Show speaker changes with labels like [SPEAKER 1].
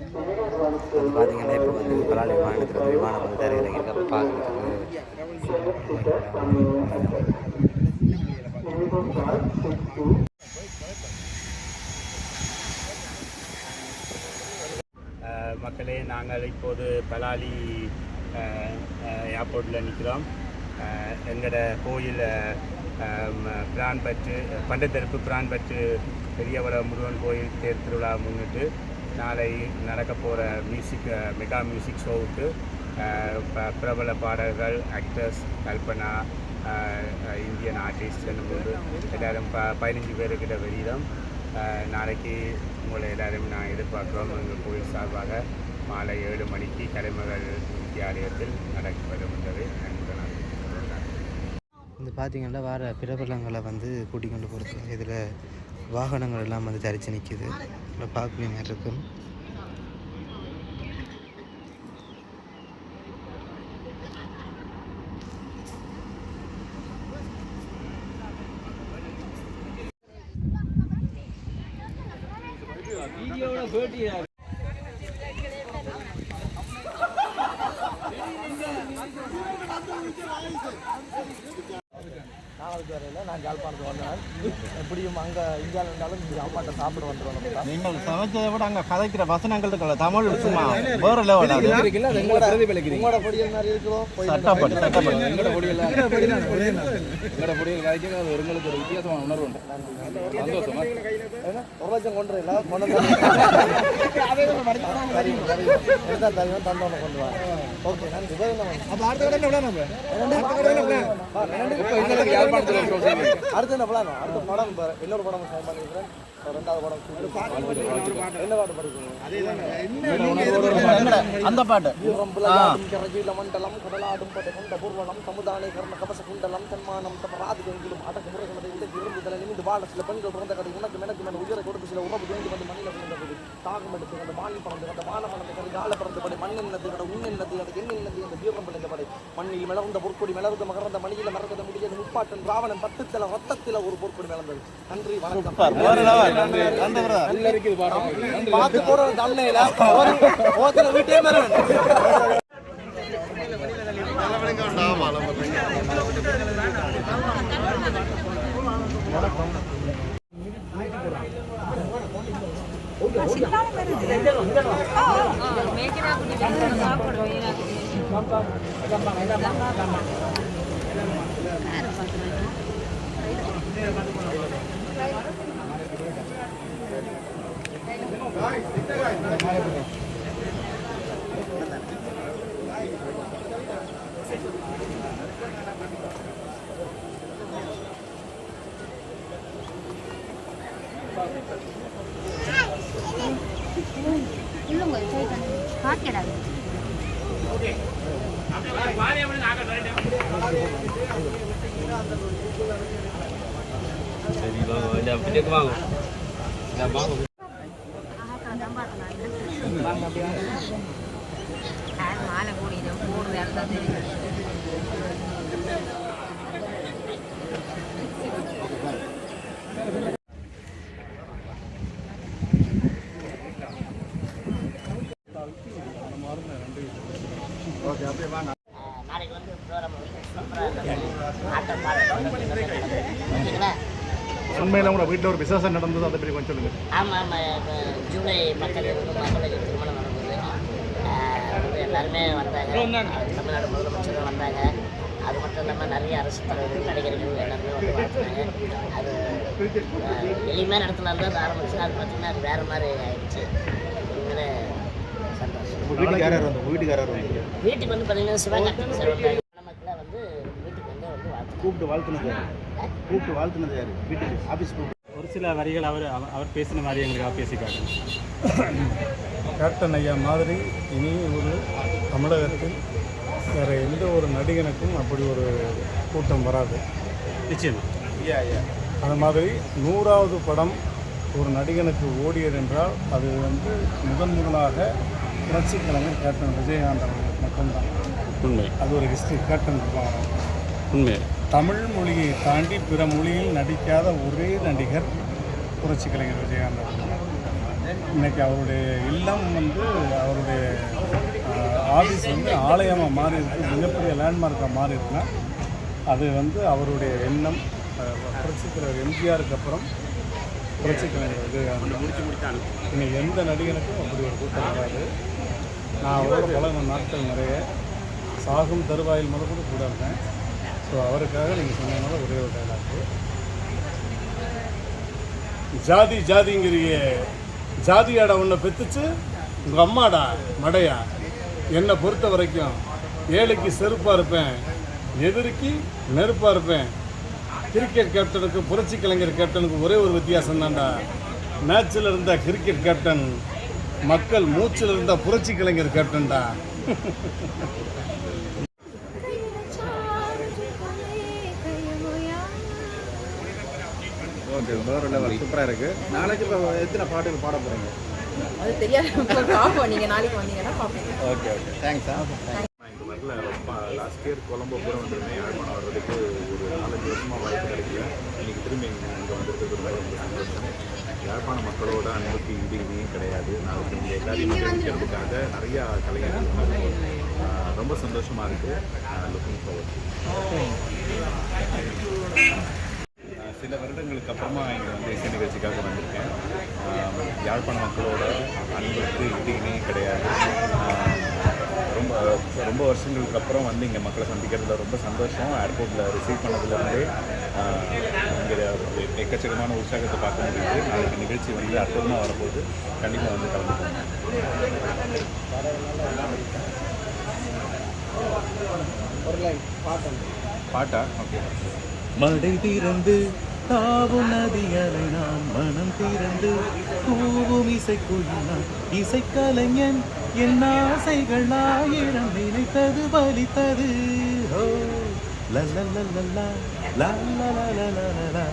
[SPEAKER 1] அது பார்த்தீங்கன்னா இப்போ வந்து பலாலி விமானத்தில் வந்து விமானம் வந்து தரையிறங்கியிருக்க. பார்க்குறதுக்கு
[SPEAKER 2] அஹ் மக்களே நாங்கள் இப்போது பலாலி ஏர்போர்ட்டில் நிற்கிறோம் எங்களோட கோயில் பிரான் பற்று பண்டத்தெருப்பு பிரான் பற்று பெரியவள முருகன் கோயில் தேர் திருவிழா முன்னிட்டு நாளை நடக்க போகிற மியூசிக் மெகா மியூசிக் ஷோவுக்கு ப- பிரபல பாடகர்கள் ஆக்டர்ஸ் கல்பனா இந்தியன் ஆர்டிஸ்ட் போது எல்லாரும் ப பதினஞ்சு பேருக்கிட்ட வெளியிடம் நாளைக்கு உங்களை எல்லாரும் நான் எதிர்பார்க்குறோம். எங்கள் கோயில் சார்பாக மாலை ஏழு மணிக்கு கலைமகள் வித்தியாலயத்தில் நடக்கப்படும் என்பதை அன்புடன்
[SPEAKER 1] இது பார்த்தீங்கன்னா வர பிரபலங்களை வந்து கூட்டிக் கொண்டு போகிறது இதில் வாகனங்கள் எல்லாம் வந்து தரிச்சு நிற்கிது இதில் பார்க்கவே மாதிரி இருக்கும்.
[SPEAKER 3] நாளைக்கு வரையில் நான் யாழ்ப்பாணத்துக்கு வந்தேன். எப்படியும் அங்கே இந்தியாவில் இருந்தாலும் இங்கே அம்மாட்ட சாப்பிட வந்துடுவோம்
[SPEAKER 4] நீங்கள் சமைச்சதை விட அங்க கதைக்கிற வசனங்கள் இருக்கல. தமிழ் சும்மா வேற லெவல் அது.
[SPEAKER 3] உங்களோட பொடியல் மாதிரி இருக்கிறோம் போய்
[SPEAKER 4] சட்டப்பட்டு சட்டப்பட்டு
[SPEAKER 5] எங்களோட பொடியில் எங்களோட பொடியில் காய்க்க அது எங்களுக்கு ஒரு வித்தியாசமான உணர்வு உண்டு. சந்தோஷமா?
[SPEAKER 3] ஒரு லட்சம் கொண்டு வரல கொண்டு எடுத்தா தருவேன் தந்தோன்னு கொண்டு வா. ஓகே என்ன வேணும்?
[SPEAKER 5] அப்போ அடுத்த கடை எவ்வளோ நம்ம? இப்போ எங்களுக்கு
[SPEAKER 3] அடுத்து என்ன படம் அடுத்த படம் பாரு. இன்னொரு படம் பண்ணிக்கிறேன் ரெண்டாவது படம் என்ன பாட்டு படிக்கணும்?
[SPEAKER 4] அந்த பாட்டு.
[SPEAKER 3] மண்டலம் கடலாடும் படை கொண்ட பூர்வலம் சமுதாய கர்ண கவச குண்டலம் தன்மானம் தமராது கெங்கிலும் அடக்கு இந்த நிமிந்து வாழ சில பெண்கள் பிறந்த கடை உனக்கு எனக்கு மேல உயிரை கொடுத்து சில உறவு வந்து மண்ணில் விழுந்தது தாகம் எடுத்து அந்த பறந்து அந்த வான மணந்து கரை கால பிறந்த படை மண்ணின் நதி கட உண்ணின் நதி கட எண்ணின் நதி அந்த வீரம் பிழைந்த படை. மண்ணில் மலர்ந்த பொற்கொடி மலர்ந்த மகர்ந்த மணியில மறக்க முடியாது முப்பாட்டன் ராவணன் பத்துத்தில ரத்தத்தில ஒரு பொற்கொடி மலர்ந்தது நன்றி வணக்கம்
[SPEAKER 4] வேற லெவல் அந்த brother.
[SPEAKER 5] நல்லா இருக்குது பாடம்
[SPEAKER 3] பார்த்து போற தண்ணையில ஓத்துல வீட்டே மரம்
[SPEAKER 6] இல்லைங்க ட்ரை பண்ணி பார்க்கடாது மாலை கூடிடும் போடுறது இருந்தால் தெரியும்
[SPEAKER 7] நாளைக்கு வந்து ப்ரோக்ராம் சூப்பராக ஆட்டம் பாடணும் ஓகேங்களா
[SPEAKER 4] உண்மையில உங்க வீட்டில் ஒரு விசேஷம் நடந்தது அதை பற்றி கொஞ்சம் சொல்லுங்க
[SPEAKER 7] ஆமாம் ஆமாம் இப்போ ஜூலை இருந்து மகளுக்கு திருமணம் நடந்தது. எல்லாருமே வந்தாங்க. தமிழ்நாடு முதலமைச்சரும் வந்தாங்க. அது மட்டும் இல்லாமல் நிறைய அரசு தலைவர்கள் நடிகர்கள் எல்லாருமே வந்து வாழ்த்துனாங்க அது எளிமையாக நடத்தினால தான் ஆரம்பிச்சு அது பார்த்தீங்கன்னா அது வேறு மாதிரி ஆயிடுச்சு. உண்மையிலே சந்தோஷம்.
[SPEAKER 4] வீட்டுக்கு வந்து
[SPEAKER 7] பார்த்தீங்கன்னா சிவகார்த்திகேயன் சார் வந்தாங்க மக்களை வந்து வீட்டுக்கு வந்து வந்து வாழ்த்து
[SPEAKER 4] கூப்பிட்டு வாழ்த்துனது யாரு? கூப்பிட்டு வாழ்த்துனது யாரு? வீட்டுக்கு ஆஃபீஸ் கூப்பிட்டு.
[SPEAKER 8] ஒரு சில வரிகள் அவர் அவ- அவர் பேசின மாதிரி எங்களுக்காக பேசிக்காங்க கேப்டன் ஐயா மாதிரி இனி ஒரு தமிழகத்தில் வேறு எந்த ஒரு நடிகனுக்கும் அப்படி ஒரு கூட்டம் வராது. நிச்சயமா. அது மாதிரி நூறாவது படம் ஒரு நடிகனுக்கு ஓடியது என்றால் அது வந்து முதன் முதலாக புரட்சி கலைஞர் கேப்டன் விஜயகாந்த் அவர்களுக்கு மட்டும்தான்.
[SPEAKER 5] உண்மை.
[SPEAKER 8] அது ஒரு ஹிஸ்ட்ரி கேப்டன்
[SPEAKER 5] உண்மை.
[SPEAKER 8] தமிழ் மொழியை தாண்டி பிற மொழியில் நடிக்காத ஒரே நடிகர் புரட்சி கலைஞர் விஜயகாந்த் அவர்கள். அவருடைய இல்லம் வந்து அவருடைய ஆஃபீஸ் வந்து ஆலயமாக மாறி இருக்கு மிகப்பெரிய லேண்ட்மார்க்காக மாறி இருக்குன்னா அது வந்து அவருடைய எண்ணம் புரட்சி தலைவர் எம்ஜிஆருக்கு அப்புறம் புரட்சி கலைஞர் விஜயகாந்த்.
[SPEAKER 2] முடிச்சு முடித்தாங்க
[SPEAKER 8] இன்னைக்கு எந்த நடிகனுக்கும் அப்படி ஒரு கூட்டம் வராது நான் அவரோட பல நாட்கள் நிறைய. சாகும் தருவாயில் முதல் கூட கூட இருக்கேன் ஸோ அவருக்காக நீங்கள் சொன்னதுனால ஒரே ஒரு டைலாக்கு ஜாதி ஜாதிங்கிறிய ஜாதியாடா உன்னை பெத்துச்சு? உங்கள் அம்மாடா மடையா? என்னை பொறுத்த வரைக்கும் ஏழைக்கு செருப்பாக இருப்பேன் எதிரிக்கு நெருப்பாக இருப்பேன். கிரிக்கெட் கேப்டனுக்கு புரட்சி கலைஞர் கேப்டனுக்கு ஒரே ஒரு வித்தியாசம் தான்டா மேட்ச்சில் இருந்த கிரிக்கெட் கேப்டன் மக்கள் மூச்சில் இருந்த புரட்சி கலைஞர் கேப்டன்டா
[SPEAKER 5] ஓகே வேற லெவல் சூப்பராக இருக்குது நாளைக்கு இப்போ எத்தனை பாட்டுகள் பாட போகிறீங்க
[SPEAKER 9] அது தெரியாது பார்ப்போம். நீங்கள் நாளைக்கு வந்தீங்கன்னா பார்ப்போம்.
[SPEAKER 5] Okay okay. தேங்க்ஸா
[SPEAKER 10] இந்த மாதிரில ரொம்ப லாஸ்ட் இயர் கொலம்போ கூட வந்திருந்தேன். யாழ்ப்பாணம் வர்றதுக்கு ஒரு நாலஞ்சு வருஷமாக வாய்ப்பு கிடைக்கல. இன்னைக்கு திரும்பி இங்கே வந்திருக்கிறது ரொம்ப ரொம்ப சந்தோஷம். யாழ்ப்பாண மக்களோட அனுமதி இடி இனியும் கிடையாது. நாளைக்கு இங்கே எல்லாரையும் தெரிவிக்கிறதுக்காக நிறையா கலைஞர்கள் ரொம்ப சந்தோஷமாக இருக்குது லுக்கிங் ஃபார்வர்ட்
[SPEAKER 5] நான் சில வருடங்களுக்கு அப்புறமா இங்கே வந்து இசை நிகழ்ச்சிக்காக வந்திருக்கேன். யாழ்ப்பாண மக்களோட அன்புக்கு இடியினே கிடையாது. ரொம்ப ரொம்ப வருஷங்களுக்கு அப்புறம் வந்து இங்கே மக்களை சந்திக்கிறதுல ரொம்ப சந்தோஷம். ஏர்போர்ட்டில் ரிசீவ் பண்ணதுலேருந்தே இங்கே எக்கச்சக்கமான உற்சாகத்தை பார்க்க முடியுது. நாளைக்கு நிகழ்ச்சி வந்து அற்புதமாக வரப்போகுது. கண்டிப்பாக வந்து கலந்துக்கோங்க பாட்டா. ஓகே
[SPEAKER 4] மடை திறந்து தாவும் நதியலை நான் மனம் திறந்து கூவும் இசைக்குயில் நான் இசைக்கலைஞன் என் ஆசைகள் ஆயிரம் நினைத்தது பலித்தது ஓ லல்லல்லல்லல்லா, லல்லலலலலலா,